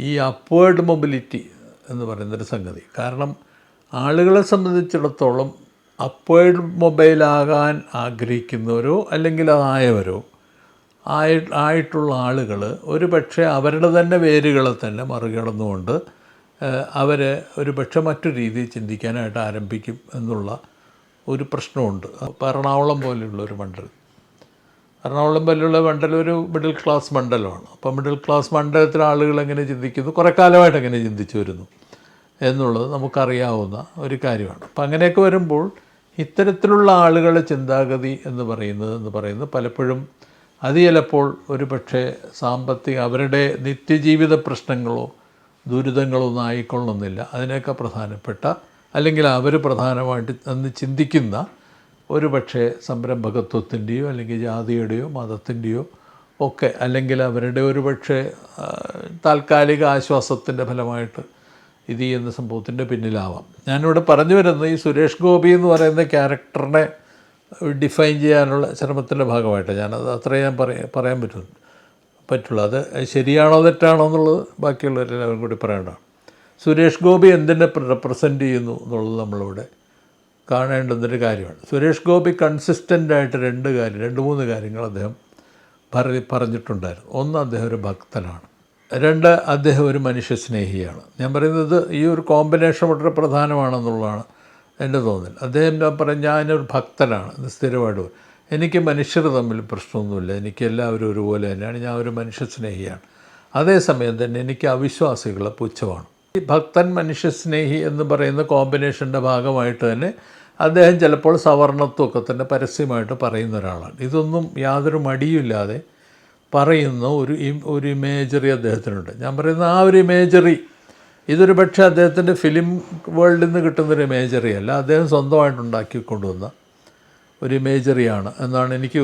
ഈ upward mobility എന്ന് പറയുന്നൊരു സംഗതി. കാരണം ആളുകളെ സംബന്ധിച്ചിടത്തോളം അപ്വേർഡ് മൊബൈലാകാൻ ആഗ്രഹിക്കുന്നവരോ അല്ലെങ്കിൽ അതായവരോ ആയി ആയിട്ടുള്ള ആളുകൾ ഒരു പക്ഷേ അവരുടെ തന്നെ വേരുകളെ തന്നെ മറികടന്നുകൊണ്ട് അവർ ഒരു പക്ഷേ മറ്റു രീതിയിൽ ചിന്തിക്കാനായിട്ട് ആരംഭിക്കും എന്നുള്ള ഒരു പ്രശ്നമുണ്ട്. എറണാകുളം പോലെയുള്ള ഒരു മണ്ഡലം. എറണാകുളം പോലെയുള്ള മണ്ഡലം ഒരു മിഡിൽ ക്ലാസ് മണ്ഡലമാണ്. അപ്പോൾ മിഡിൽ ക്ലാസ് മണ്ഡലത്തിലെ ആളുകൾ എങ്ങനെ ചിന്തിക്കുന്നു? കുറേ കാലമായിട്ട് എങ്ങനെ ചിന്തിച്ചു വരുന്നു? എന്നുള്ളത് നമുക്കറിയാവുന്ന ഒരു കാര്യമാണ്. അപ്പം അങ്ങനെയൊക്കെ വരുമ്പോൾ ഇത്തരത്തിലുള്ള ആളുകളുടെ ചിന്താഗതി എന്ന് പറയുന്നത് എന്ന് പറയുന്നത് പലപ്പോഴും അത് ചിലപ്പോൾ ഒരു പക്ഷേ സാമ്പത്തിക അവരുടെ നിത്യജീവിത പ്രശ്നങ്ങളോ ദുരിതങ്ങളോ ഒന്നും ആയിക്കൊള്ളുന്നില്ല. അതിനൊക്കെ പ്രധാനപ്പെട്ട അല്ലെങ്കിൽ അവർ പ്രധാനമായിട്ട് അന്ന് ചിന്തിക്കുന്ന ഒരു പക്ഷേ സംരംഭകത്വത്തിന്റെയോ അല്ലെങ്കിൽ ജാതിയുടെയോ മതത്തിന്റെയോ ഒക്കെ അല്ലെങ്കിൽ അവരുടെ ഒരു പക്ഷേ ആ, താൽക്കാലിക ആശ്വാസത്തിന്റെ ഫലമായിട്ട് ഇത് ചെയ്യുന്ന സംഭവത്തിന്റെ പിന്നിലാവാം. ഞാനിവിടെ പറഞ്ഞു വരുന്നത് ഈ സുരേഷ് ഗോപി എന്ന് പറയുന്ന ക്യാരക്ടറിനെ ഡിഫൈൻ ചെയ്യാനുള്ള ശ്രമത്തിന്റെ ഭാഗമായിട്ട് ഞാനത് അത്രേ ഞാൻ പറയാൻ പറയാൻ പറ്റും പറ്റുള്ളൂ. അത് ശരിയാണോ തെറ്റാണോ എന്നുള്ളത് ബാക്കിയുള്ളവരെല്ലാവരും കൂടി പറയേണ്ടതാണ്. സുരേഷ് ഗോപി എന്തിനെ റെപ്രസെന്റ് ചെയ്യുന്നു എന്നുള്ളത് നമ്മളിവിടെ കാണേണ്ടുന്നൊരു കാര്യമാണ്. സുരേഷ് ഗോപി കൺസിസ്റ്റന്റ് ആയിട്ട് രണ്ട് കാര്യം രണ്ട് മൂന്ന് കാര്യങ്ങൾ അദ്ദേഹം പറ പറഞ്ഞിട്ടുണ്ടായിരുന്നു. ഒന്ന് അദ്ദേഹം ഒരു ഭക്തനാണ്. രണ്ട് അദ്ദേഹം ഒരു മനുഷ്യസ്നേഹിയാണ്. ഞാൻ പറയുന്നത് ഈ ഒരു കോമ്പിനേഷൻ വളരെ പ്രധാനമാണെന്നുള്ളതാണ് എന്റെ തോന്നൽ. അദ്ദേഹം ഞാൻ പറയും ഞാനൊരു ഭക്തനാണ് ഇത് സ്ഥിരമായിട്ട് എനിക്ക് മനുഷ്യർ തമ്മിൽ പ്രശ്നമൊന്നുമില്ല. എനിക്ക് എല്ലാവരും ഒരുപോലെ തന്നെയാണ്. ഞാൻ ഒരു മനുഷ്യസ്നേഹിയാണ്. അതേസമയം തന്നെ എനിക്ക് അവിശ്വാസികളെ പുച്ഛമാണ്. ഭക്തൻ മനുഷ്യസ്നേഹി എന്ന് പറയുന്ന കോമ്പിനേഷന്റെ ഭാഗമായിട്ട് തന്നെ അദ്ദേഹം ചിലപ്പോൾ സവർണത്വമൊക്കെ തന്നെ പരസ്യമായിട്ട് പറയുന്ന ഒരാളാണ്. ഇതൊന്നും യാതൊരു മടിയുമില്ലാതെ പറയുന്ന ഒരു ഒരു ഇമേജറി അദ്ദേഹത്തിനുണ്ട്. ഞാൻ പറയുന്ന ആ ഒരു ഇമേജറി ഇതൊരു പക്ഷേ അദ്ദേഹത്തിന്റെ ഫിലിം വേൾഡിൽ നിന്ന് കിട്ടുന്നൊരു ഇമേജറി അല്ല. അദ്ദേഹം സ്വന്തമായിട്ട് ഉണ്ടാക്കി കൊണ്ടുവന്ന ഒരു ഇമേജറിയാണ് എന്നാണ് എനിക്ക്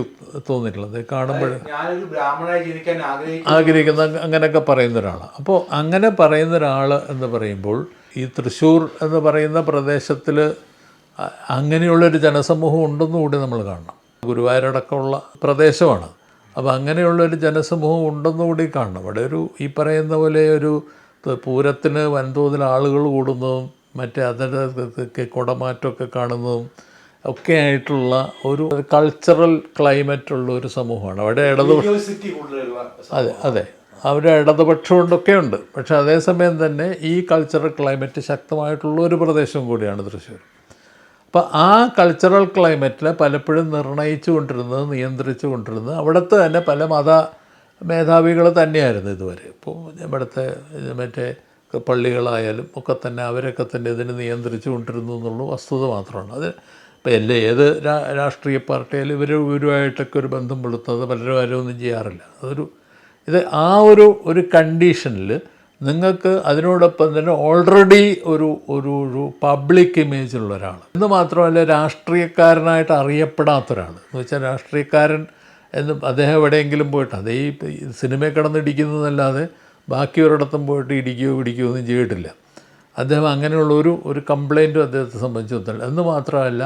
തോന്നിയിട്ടുള്ളത്. കാണുമ്പോൾ ആഗ്രഹിക്കുന്നു അങ്ങനെയൊക്കെ പറയുന്ന ഒരാളാണ് അപ്പോൾ അങ്ങനെ പറയുന്ന ഒരാൾ എന്ന് പറയുമ്പോൾ ഈ തൃശ്ശൂർ എന്ന് പറയുന്ന പ്രദേശത്തിൽ അങ്ങനെയുള്ളൊരു ജനസമൂഹം ഉണ്ടെന്ന് കൂടി നമ്മൾ കാണണം. ഗുരുവായൂരടക്കമുള്ള പ്രദേശമാണ്. അപ്പോൾ അങ്ങനെയുള്ളൊരു ജനസമൂഹം ഉണ്ടെന്ന് കൂടി കാണണം. അവിടെ ഒരു ഈ പറയുന്ന പോലെ ഒരു പൂരത്തിന് വൻതോതിൽ ആളുകൾ കൂടുന്നതും മറ്റേ അതിന്റെ കുടമാറ്റമൊക്കെ കാണുന്നതും ഒക്കെ ആയിട്ടുള്ള ഒരു കൾച്ചറൽ ക്ലൈമറ്റ് ഉള്ള ഒരു സമൂഹമാണ്. അവിടെ ഇടതുപക്ഷ അതെ അതെ. അവിടെ ഇടതുപക്ഷം കൊണ്ടൊക്കെ ഉണ്ട്. പക്ഷേ അതേസമയം തന്നെ ഈ കൾച്ചറൽ ക്ലൈമറ്റ് ശക്തമായിട്ടുള്ള ഒരു പ്രദേശം കൂടിയാണ് തൃശ്ശൂർ. അപ്പോൾ ആ കൾച്ചറൽ ക്ലൈമറ്റിൽ പലപ്പോഴും നിർണയിച്ചു കൊണ്ടിരുന്നത് നിയന്ത്രിച്ചു കൊണ്ടിരുന്നത് അവിടുത്തെ തന്നെ പല മത മേധാവികൾ തന്നെയായിരുന്നു ഇതുവരെ. ഇപ്പോൾ ഇവിടുത്തെ മറ്റേ പള്ളികളായാലും ഒക്കെ തന്നെ അവരൊക്കെ തന്നെ ഇതിനെ നിയന്ത്രിച്ചു കൊണ്ടിരുന്നു എന്നുള്ള വസ്തുത മാത്രമാണ്. അത് ഇപ്പോൾ എല്ലാ ഏത് രാഷ്ട്രീയ പാർട്ടിയായാലും ഇവർ ഇവരുമായിട്ടൊക്കെ ഒരു ബന്ധം പുലർത്തുന്നത് പലരും ആരും ഒന്നും ചെയ്യാറില്ല. അതൊരു ഇത് ആ ഒരു ഒരു കണ്ടീഷനിൽ നിങ്ങൾക്ക് അതിനോടൊപ്പം തന്നെ ഓൾറെഡി ഒരു ഒരു ഒരു പബ്ലിക് ഇമേജിലുള്ള ഒരാൾ എന്ന് മാത്രമല്ല രാഷ്ട്രീയക്കാരനായിട്ട് അറിയപ്പെടാത്ത ഒരാൾ എന്ന് വെച്ചാൽ രാഷ്ട്രീയക്കാരൻ എന്ന് അദ്ദേഹം എവിടെയെങ്കിലും പോയിട്ട് അതേ സിനിമയിൽ ബാക്കി ഒരിടത്തും പോയിട്ട് ഇടിക്കുകയോ പിടിക്കുകയോ ഒന്നും ചെയ്തിട്ടില്ല. അദ്ദേഹം അങ്ങനെയുള്ള ഒരു ഒരു കംപ്ലൈന്റും അദ്ദേഹത്തെ സംബന്ധിച്ചിടത്തോളം എന്ന് മാത്രമല്ല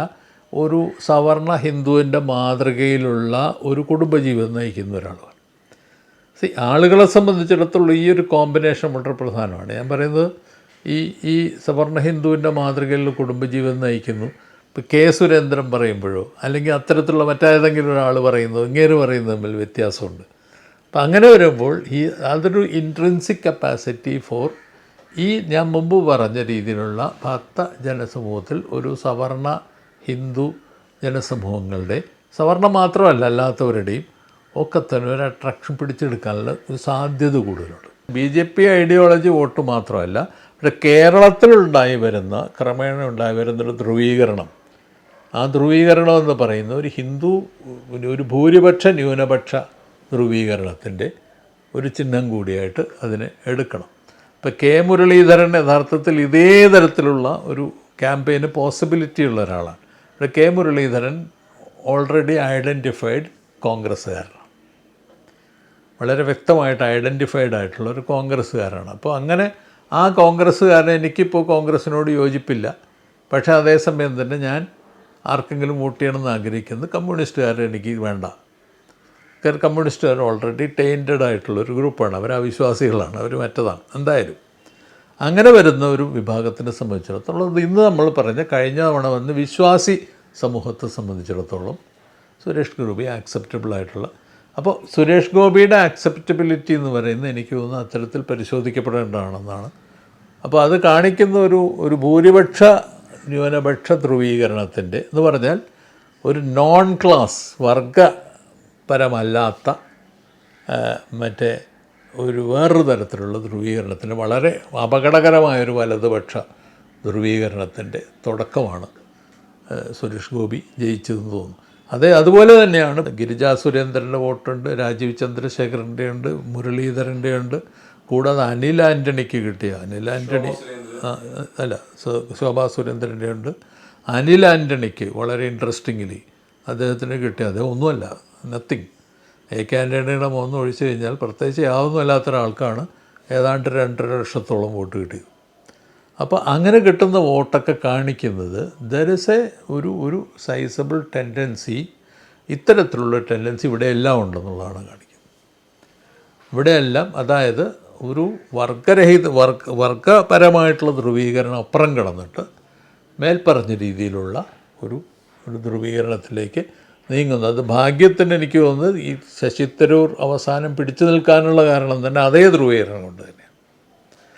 ഒരു സവർണ ഹിന്ദുവിന്റെ മാതൃകയിലുള്ള ഒരു കുടുംബജീവിതം നയിക്കുന്ന ഒരാളാണ്. സി ആളുകളെ സംബന്ധിച്ചിടത്തോളം ഈ ഒരു കോമ്പിനേഷൻ വളരെ പ്രധാനമാണ്. ഞാൻ പറയുന്നത് ഈ ഈ സവർണ ഹിന്ദുവിന്റെ മാതൃകയിൽ കുടുംബജീവിതം നയിക്കുന്നു. ഇപ്പോൾ കെ സുരേന്ദ്രൻ പറയുമ്പോഴോ അല്ലെങ്കിൽ അത്തരത്തിലുള്ള മറ്റേതെങ്കിലും ഒരാൾ പറയുന്നതോ ഇങ്ങേര് പറയുന്നത് തമ്മിൽ വ്യത്യാസമുണ്ട്. അപ്പം അങ്ങനെ വരുമ്പോൾ ഈ അതൊരു ഇൻട്രൻസിക് കപ്പാസിറ്റി ഫോർ ഈ ഞാൻ മുമ്പ് പറഞ്ഞ രീതിയിലുള്ള ഭക്ത ജനസമൂഹത്തിൽ ഒരു സവർണ ഹിന്ദു ജനസമൂഹങ്ങളുടെ സവർണം മാത്രമല്ല അല്ലാത്തവരുടെയും ഒക്കെ തന്നെ ഒരു അട്രാക്ഷൻ പിടിച്ചെടുക്കാനുള്ള ഒരു സാധ്യത കൂടുതലുണ്ട്. B J P ideology vote മാത്രമല്ല പക്ഷെ കേരളത്തിലുണ്ടായി വരുന്ന ക്രമേണ ഉണ്ടായി വരുന്നൊരു ധ്രുവീകരണം. ആ ധ്രുവീകരണം എന്ന് പറയുന്ന ഒരു ഹിന്ദു ഒരു ഭൂരിപക്ഷ ന്യൂനപക്ഷ ധ്രുവീകരണത്തിന്റെ ഒരു ചിഹ്നം കൂടിയായിട്ട് അതിനെ എടുക്കണം. ഇപ്പോൾ കെ മുരളീധരൻ യഥാർത്ഥത്തിൽ ഇതേ തരത്തിലുള്ള ഒരു ക്യാമ്പയിന് പോസിബിലിറ്റി ഉള്ള ഒരാളാണ്. ഇവിടെ കെ മുരളീധരൻ ഓൾറെഡി ഐഡന്റിഫൈഡ് കോൺഗ്രസ്സുകാരനാണ്. വളരെ വ്യക്തമായിട്ട് ഐഡന്റിഫൈഡ് ആയിട്ടുള്ള ഒരു കോൺഗ്രസ്സുകാരാണ് അപ്പോൾ അങ്ങനെ ആ കോൺഗ്രസ്സുകാരൻ എനിക്കിപ്പോൾ കോൺഗ്രസ്സിനോട് യോജിപ്പില്ല. പക്ഷേ അതേസമയം തന്നെ ഞാൻ ആർക്കെങ്കിലും വോട്ട് ചെയ്യണമെന്ന് ആഗ്രഹിക്കുന്നത് കമ്മ്യൂണിസ്റ്റുകാരെ എനിക്ക് വേണ്ട. കമ്മ്യൂണിസ്റ്റുകാർ ഓൾറെഡി ടൈന്റഡ് ആയിട്ടുള്ള ഒരു ഗ്രൂപ്പാണ്. അവർ അവിശ്വാസികളാണ് അവർ മറ്റതാണ്. എന്തായാലും അങ്ങനെ വരുന്ന ഒരു വിഭാഗത്തിനെ സംബന്ധിച്ചിടത്തോളം ഇന്ന് നമ്മൾ പറഞ്ഞ കഴിഞ്ഞ തവണ വന്ന് വിശ്വാസി സമൂഹത്തെ സംബന്ധിച്ചിടത്തോളം സുരേഷ് ഗോപി ആക്സെപ്റ്റബിൾ ആയിട്ടുള്ള അപ്പോൾ സുരേഷ് ഗോപിയുടെ ആക്സെപ്റ്റബിലിറ്റി എന്ന് പറയുന്നത് എനിക്ക് തോന്നുന്നു അത്തരത്തിൽ പരിശോധിക്കപ്പെടേണ്ടതാണെന്നാണ്. അപ്പോൾ അത് കാണിക്കുന്ന ഒരു ഒരു ഭൂരിപക്ഷ ന്യൂനപക്ഷ ധ്രുവീകരണത്തിന്റെ എന്ന് പറഞ്ഞാൽ ഒരു നോൺ ക്ലാസ് വർഗപരമല്ലാത്ത മറ്റേ ഒരു വേറൊരു തരത്തിലുള്ള ധ്രുവീകരണത്തിന് വളരെ അപകടകരമായൊരു വലതുപക്ഷ ധ്രുവീകരണത്തിന്റെ തുടക്കമാണ്. സുരേഷ് ഗോപി ജയിച്ചതെന്ന് തോന്നുന്നു. അതേ അതുപോലെ തന്നെയാണ് ഗിരിജാ സുരേന്ദ്രന്റെ വോട്ടുണ്ട് രാജീവ് ചന്ദ്രശേഖരന്റെ ഉണ്ട് മുരളീധരന്റെ ഉണ്ട് കൂടാതെ അനിൽ ആന്റണിക്ക് കിട്ടിയ അനിൽ ആന്റണി അല്ല ശോഭാ സുരേന്ദ്രന്റെ ഉണ്ട് അനിൽ ആന്റണിക്ക് വളരെ ഇൻട്രസ്റ്റിംഗ്ലി അദ്ദേഹത്തിന് കിട്ടിയ അദ്ദേഹം ഒന്നുമല്ല നത്തിങ് എ കെ ആന്റണിയുടെ മൂന്ന് ഒഴിച്ചു കഴിഞ്ഞാൽ പ്രത്യേകിച്ച് യാതൊന്നും അല്ലാത്ത ഒരാൾക്കാണ് ഏതാണ്ട് രണ്ടര ലക്ഷത്തോളം വോട്ട് കിട്ടി. അപ്പോൾ അങ്ങനെ കിട്ടുന്ന വോട്ടൊക്കെ കാണിക്കുന്നത് ദർ ഇസ് എ ഒരു ഒരു സൈസബിൾ ടെൻഡൻസി ഇത്തരത്തിലുള്ള ടെൻഡൻസി ഇവിടെ എല്ലാം ഉണ്ടെന്നുള്ളതാണ് കാണിക്കുന്നത്. ഇവിടെയെല്ലാം അതായത് ഒരു വർഗരഹിത വർഗ വർഗപരമായിട്ടുള്ള ധ്രുവീകരണം അപ്പുറം കിടന്നിട്ട് മേൽപ്പറഞ്ഞ രീതിയിലുള്ള ഒരു ഒരു ധ്രുവീകരണത്തിലേക്ക് നീങ്ങുന്നു. അത് ഭാഗ്യത്തിന് എനിക്ക് തോന്നുന്നത് ഈ ശശി തരൂർ അവസാനം പിടിച്ചു നിൽക്കാനുള്ള കാരണം തന്നെ അതേ ധ്രുവീകരണം കൊണ്ട് തന്നെയാണ്.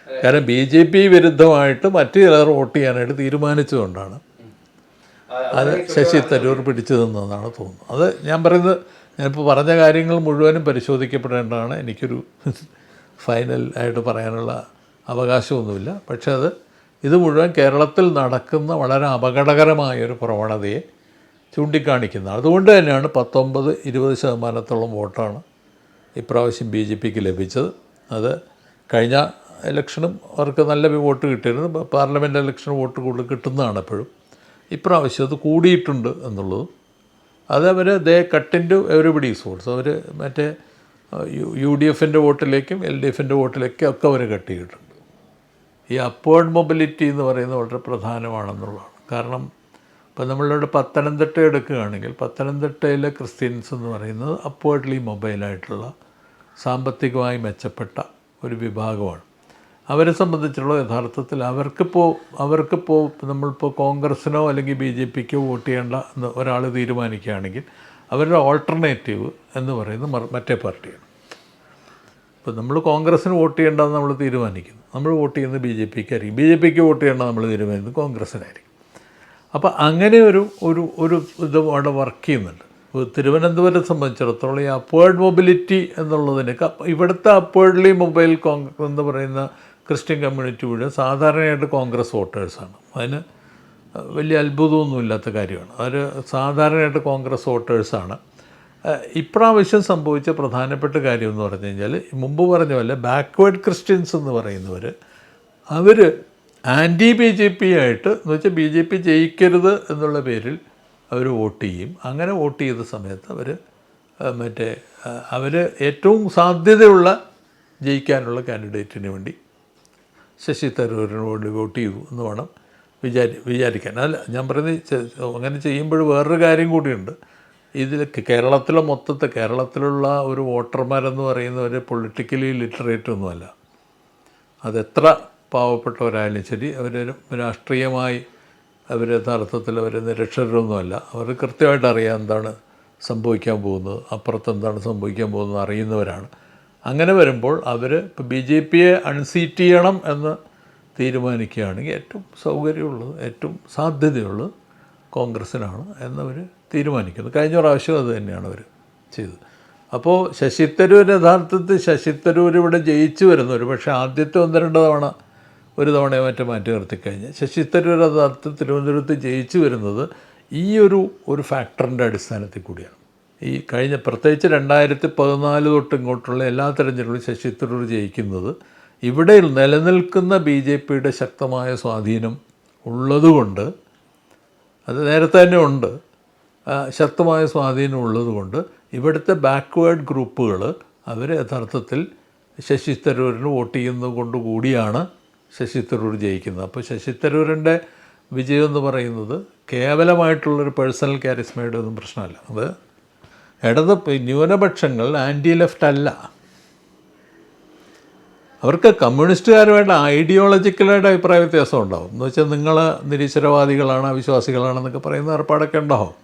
കാരണം ബി ജെ പി വിരുദ്ധമായിട്ട് മറ്റു ചിലർ വോട്ട് ചെയ്യാനായിട്ട് തീരുമാനിച്ചുകൊണ്ടാണ് അത് ശശി തരൂർ പിടിച്ചു നിന്നതെന്നാണ് തോന്നുന്നത്. അത് ഞാൻ പറയുന്നത് ഞാനിപ്പോൾ പറഞ്ഞ കാര്യങ്ങൾ മുഴുവനും പരിശോധിക്കപ്പെടേണ്ടതാണ്. എനിക്കൊരു ഫൈനൽ ആയിട്ട് പറയാനുള്ള അവകാശമൊന്നുമില്ല. പക്ഷേ അത് ഇത് മുഴുവൻ കേരളത്തിൽ നടക്കുന്ന വളരെ അപകടകരമായൊരു പ്രവണതയെ ചൂണ്ടിക്കാണിക്കുന്നത്. അതുകൊണ്ട് തന്നെയാണ് പത്തൊമ്പത് ഇരുപത് ശതമാനത്തോളം വോട്ടാണ് ഇപ്രാവശ്യം ബി ജെ പിക്ക് ലഭിച്ചത്. അത് കഴിഞ്ഞ ഇലക്ഷനും അവർക്ക് നല്ല വോട്ട് കിട്ടിയിരുന്നു. പാർലമെന്റ് ഇലക്ഷൻ വോട്ട് കൂടുതൽ കിട്ടുന്നതാണ് എപ്പോഴും. ഇപ്രാവശ്യം അത് കൂടിയിട്ടുണ്ട് എന്നുള്ളത്. അത് അവർ ദേ കട്ടിന്റെ എവറിബഡി വോട്ട്സ് അവർ മറ്റേ യു- ഡി എഫിന്റെ വോട്ടിലേക്കും എൽ ഡി എഫിന്റെ വോട്ടിലേക്കും ഒക്കെ അവർ കട്ടിയിട്ടുണ്ട് ഈ അപ്വേർഡ് മൊബിലിറ്റി എന്ന് പറയുന്നത് വളരെ പ്രധാനമാണെന്നുള്ളതാണ്. കാരണം ഇപ്പോൾ നമ്മളിവിടെ പത്തനംതിട്ട എടുക്കുകയാണെങ്കിൽ പത്തനംതിട്ടയിലെ ക്രിസ്ത്യൻസ് എന്ന് പറയുന്നത് അപ്വേർഡ്ലി മൊബൈലായിട്ടുള്ള സാമ്പത്തികമായി മെച്ചപ്പെട്ട ഒരു വിഭാഗമാണ്. അവരെ സംബന്ധിച്ചുള്ള യഥാർത്ഥത്തിൽ അവർക്കിപ്പോൾ അവർക്കിപ്പോൾ നമ്മളിപ്പോൾ കോൺഗ്രസ്സിനോ അല്ലെങ്കിൽ ബി ജെ പിക്കോ വോട്ട് ചെയ്യേണ്ട എന്ന് ഒരാൾ തീരുമാനിക്കുകയാണെങ്കിൽ അവരുടെ ഓൾട്ടർനേറ്റീവ് എന്ന് പറയുന്നത് മറ്റേ പാർട്ടിയാണ്. ഇപ്പോൾ നമ്മൾ കോൺഗ്രസ്സിന് വോട്ട് ചെയ്യേണ്ടതെന്ന് നമ്മൾ തീരുമാനിക്കുന്നു. നമ്മൾ വോട്ട് ചെയ്യുന്നത് ബി ജെ പിക്ക് ആയിരിക്കും ബി ജെ പിക്ക് വോട്ട് ചെയ്യേണ്ടത് നമ്മൾ തീരുമാനിക്കുന്നത് കോൺഗ്രസ്സിനായിരിക്കും. അപ്പോൾ അങ്ങനെ ഒരു ഒരു ഒരു ഇത് അവിടെ വർക്ക് ചെയ്യുന്നുണ്ട്. തിരുവനന്തപുരം സംബന്ധിച്ചിടത്തോളം ഈ അപ്വേർഡ് മൊബിലിറ്റി എന്നുള്ളതിനൊക്കെ അപ്പ- ഇവിടുത്തെ അപ്വേർഡ്ലി മൊബൈൽ കോൺഗ്രസ് എന്ന് പറയുന്ന ക്രിസ്ത്യൻ കമ്മ്യൂണിറ്റി മുഴുവൻ സാധാരണയായിട്ട് കോൺഗ്രസ് വോട്ടേഴ്സാണ് അതിന് വലിയ അത്ഭുതമൊന്നുമില്ലാത്ത കാര്യമാണ്. അവർ സാധാരണയായിട്ട് കോൺഗ്രസ് വോട്ടേഴ്സാണ് ഇപ്രാവശ്യം സംഭവിച്ച പ്രധാനപ്പെട്ട കാര്യം എന്ന് പറഞ്ഞു കഴിഞ്ഞാൽ മുമ്പ് പറഞ്ഞ പോലെ ബാക്ക്വേർഡ് ക്രിസ്ത്യൻസ് എന്ന് പറയുന്നവർ അവർ ആന്റി ബി ജെ പി ആയിട്ട് എന്ന് വെച്ചാൽ ബി ജെ പി ജയിക്കരുത് എന്നുള്ള പേരിൽ അവർ വോട്ട് ചെയ്യും. അങ്ങനെ വോട്ട് ചെയ്ത സമയത്ത് അവർ മറ്റേ അവർ ഏറ്റവും സാധ്യതയുള്ള ജയിക്കാനുള്ള കാൻഡിഡേറ്റിന് വേണ്ടി ശശി തരൂരിന് വേണ്ടി വോട്ട് ചെയ്തു എന്ന് വേണം വിചാരി വിചാരിക്കാൻ. അല്ല ഞാൻ പറയുന്നത് അങ്ങനെ ചെയ്യുമ്പോൾ വേറൊരു കാര്യം കൂടിയുണ്ട്. ഇതിൽ കേരളത്തിലെ മൊത്തത്തെ കേരളത്തിലുള്ള ഒരു വോട്ടർമാരെന്ന് പറയുന്നവർ പൊളിറ്റിക്കലി ലിറ്ററേറ്റ് ഒന്നുമല്ല. അതെത്ര പാവപ്പെട്ടവരായാലും ശരി അവർ രാഷ്ട്രീയമായി അവർ യഥാർത്ഥത്തിൽ അവർ നിരക്ഷരരൊന്നുമല്ല. അവർ കൃത്യമായിട്ട് അറിയാം എന്താണ് സംഭവിക്കാൻ പോകുന്നത് അപ്പുറത്ത് എന്താണ് സംഭവിക്കാൻ പോകുന്നത് അറിയുന്നവരാണ്. അങ്ങനെ വരുമ്പോൾ അവർ ഇപ്പോൾ ബി ജെ പിയെ അൺസീറ്റ് ചെയ്യണം എന്ന് തീരുമാനിക്കുകയാണെങ്കിൽ ഏറ്റവും സൗകര്യമുള്ളത് ഏറ്റവും സാധ്യതയുള്ളത് കോൺഗ്രസ്സിനാണ് എന്നവർ തീരുമാനിക്കുന്നു. കഴിഞ്ഞ പ്രാവശ്യം അത് തന്നെയാണ് അവർ ചെയ്തത്. അപ്പോൾ ശശി തരൂർ യഥാർത്ഥത്തിൽ ശശി തരൂർ ഇവിടെ ജയിച്ചു വരുന്നവർ പക്ഷേ ആദ്യത്തെ ഒന്ന് രണ്ട് തവണ ഒരു തവണയോ മറ്റോ മാറ്റി നിർത്തിക്കഴിഞ്ഞ് ശശി തരൂർ അത് തിരുവനന്തപുരത്ത് ജയിച്ചു വരുന്നത് ഈ ഒരു ഒരു ഫാക്ടറിന്റെ അടിസ്ഥാനത്തിൽ കൂടിയാണ്. ഈ കഴിഞ്ഞ പ്രത്യേകിച്ച് രണ്ടായിരത്തി പതിനാല് തൊട്ട് ഇങ്ങോട്ടുള്ള എല്ലാ തെരഞ്ഞെടുപ്പിലും ശശി തരൂർ ജയിക്കുന്നത് ഇവിടെ നിലനിൽക്കുന്ന ബി ജെ പിയുടെ ശക്തമായ സ്വാധീനം ഉള്ളതുകൊണ്ട് അത് നേരത്തെ തന്നെ ഉണ്ട്. ശക്തമായ സ്വാധീനം ഉള്ളതുകൊണ്ട് ഇവിടുത്തെ ബാക്ക്വേർഡ് ഗ്രൂപ്പുകൾ അവർ യഥാർത്ഥത്തിൽ ശശി തരൂരിന് വോട്ട് ചെയ്യുന്നത് കൊണ്ട് കൂടിയാണ് ശശി തരൂർ ജയിക്കുന്നത്. അപ്പോൾ ശശി തരൂരിന്റെ വിജയം എന്ന് പറയുന്നത് കേവലമായിട്ടുള്ളൊരു പേഴ്സണൽ കാരിസ്മയുടെ ഒന്നും പ്രശ്നമല്ല. അത് ഇടത് ന്യൂനപക്ഷങ്ങൾ ആന്റി ലെഫ്റ്റ് അല്ല. അവർക്ക് കമ്മ്യൂണിസ്റ്റുകാരുമായിട്ട് ഐഡിയോളജിക്കലായിട്ട് അഭിപ്രായ വ്യത്യാസം ഉണ്ടാവും. എന്ന് വെച്ചാൽ നിങ്ങൾ നിരീശ്വരവാദികളാണ് അവിശ്വാസികളാണെന്നൊക്കെ പറയുന്ന ഏർപ്പാടൊക്കെ ഉണ്ടാവും.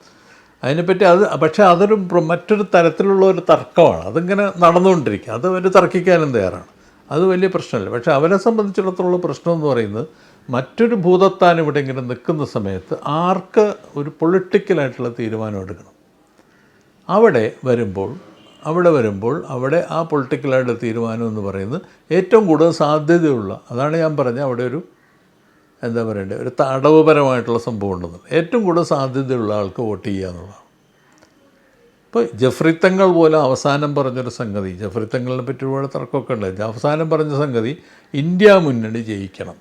അതിനെപ്പറ്റി അത് പക്ഷേ അതൊരു മറ്റൊരു തരത്തിലുള്ള ഒരു തർക്കമാണ്. അതിങ്ങനെ നടന്നുകൊണ്ടിരിക്കുക. അത് അവർ തർക്കിക്കാനും തയ്യാറാണ്. അത് വലിയ പ്രശ്നമല്ല. പക്ഷെ അവരെ സംബന്ധിച്ചിടത്തോളം പ്രശ്നം എന്ന് പറയുന്നത് മറ്റൊരു ഭൂതത്താൻ ഇവിടെ ഇങ്ങനെ നിൽക്കുന്ന സമയത്ത് ആർക്ക് ഒരു പൊളിറ്റിക്കലായിട്ടുള്ള തീരുമാനം എടുക്കണം? അവിടെ വരുമ്പോൾ അവിടെ വരുമ്പോൾ അവിടെ ആ പൊളിറ്റിക്കലായിട്ട് തീരുമാനം എന്ന് പറയുന്നത് ഏറ്റവും കൂടുതൽ സാധ്യതയുള്ള അതാണ് ഞാൻ പറഞ്ഞ അവിടെ ഒരു എന്താ പറയണ്ടേ ഒരു തടവുപരമായിട്ടുള്ള സംഭവം ഉണ്ടെന്ന്. ഏറ്റവും കൂടുതൽ സാധ്യതയുള്ള ആൾക്ക് വോട്ട് ചെയ്യുക എന്നുള്ളതാണ്. ഇപ്പോൾ ജഫ്രിത്തങ്ങൾ പോലെ അവസാനം പറഞ്ഞൊരു സംഗതി ജഫ്രിത്തങ്ങളെ പറ്റി ഒരുപാട് തർക്കമൊക്കെ ഉണ്ട്. അവസാനം പറഞ്ഞ സംഗതി ഇന്ത്യ മുന്നണി ജയിക്കണം.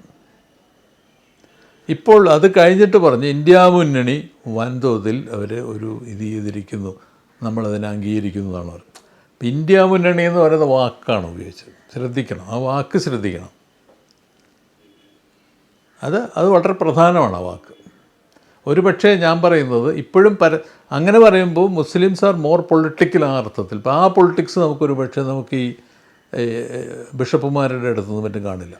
ഇപ്പോൾ അത് കഴിഞ്ഞിട്ട് പറഞ്ഞ് ഇന്ത്യ മുന്നണി വൻതോതിൽ അവർ ഒരു ഇത് ചെയ്തിരിക്കുന്നു. നമ്മളതിനെ അംഗീകരിക്കുന്നതാണ് അവർ. ഇന്ത്യ മുന്നണി എന്ന് പറയുന്ന വാക്കാണ് ഉപയോഗിച്ചത്. ശ്രദ്ധിക്കണം. ആ വാക്ക് ശ്രദ്ധിക്കണം. അത് അത് വളരെ പ്രധാനമാണ് ആ വാക്ക്. ഒരു പക്ഷേ ഞാൻ പറയുന്നത് ഇപ്പോഴും പര അങ്ങനെ പറയുമ്പോൾ മുസ്ലിംസ് ആർ മോർ പൊളിറ്റിക്കൽ ആ അർത്ഥത്തിൽ. ഇപ്പോൾ ആ പൊളിറ്റിക്സ് നമുക്കൊരു പക്ഷേ നമുക്ക് ഈ ബിഷപ്പുമാരുടെ അടുത്തുനിന്ന് മറ്റും കാണില്ല.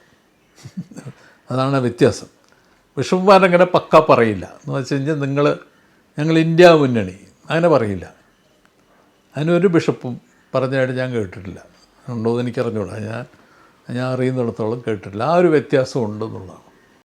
അതാണ് വ്യത്യാസം. ബിഷപ്പുമാരങ്ങനെ പക്ക പറയില്ല. എന്ന് വെച്ച് കഴിഞ്ഞാൽ നിങ്ങൾ ഞങ്ങൾ ഇന്ത്യ മുന്നണി. അങ്ങനെ പറയില്ല. അതിനൊരു ബിഷപ്പും പറഞ്ഞതായിട്ട് ഞാൻ കേട്ടിട്ടില്ല. ഉണ്ടോ എന്ന് എനിക്കറിഞ്ഞൂടാ. ഞാൻ ഞാൻ അറിയുന്നിടത്തോളം കേട്ടിട്ടില്ല. ആ ഒരു വ്യത്യാസം ഉണ്ടെന്നുള്ളതാണ്.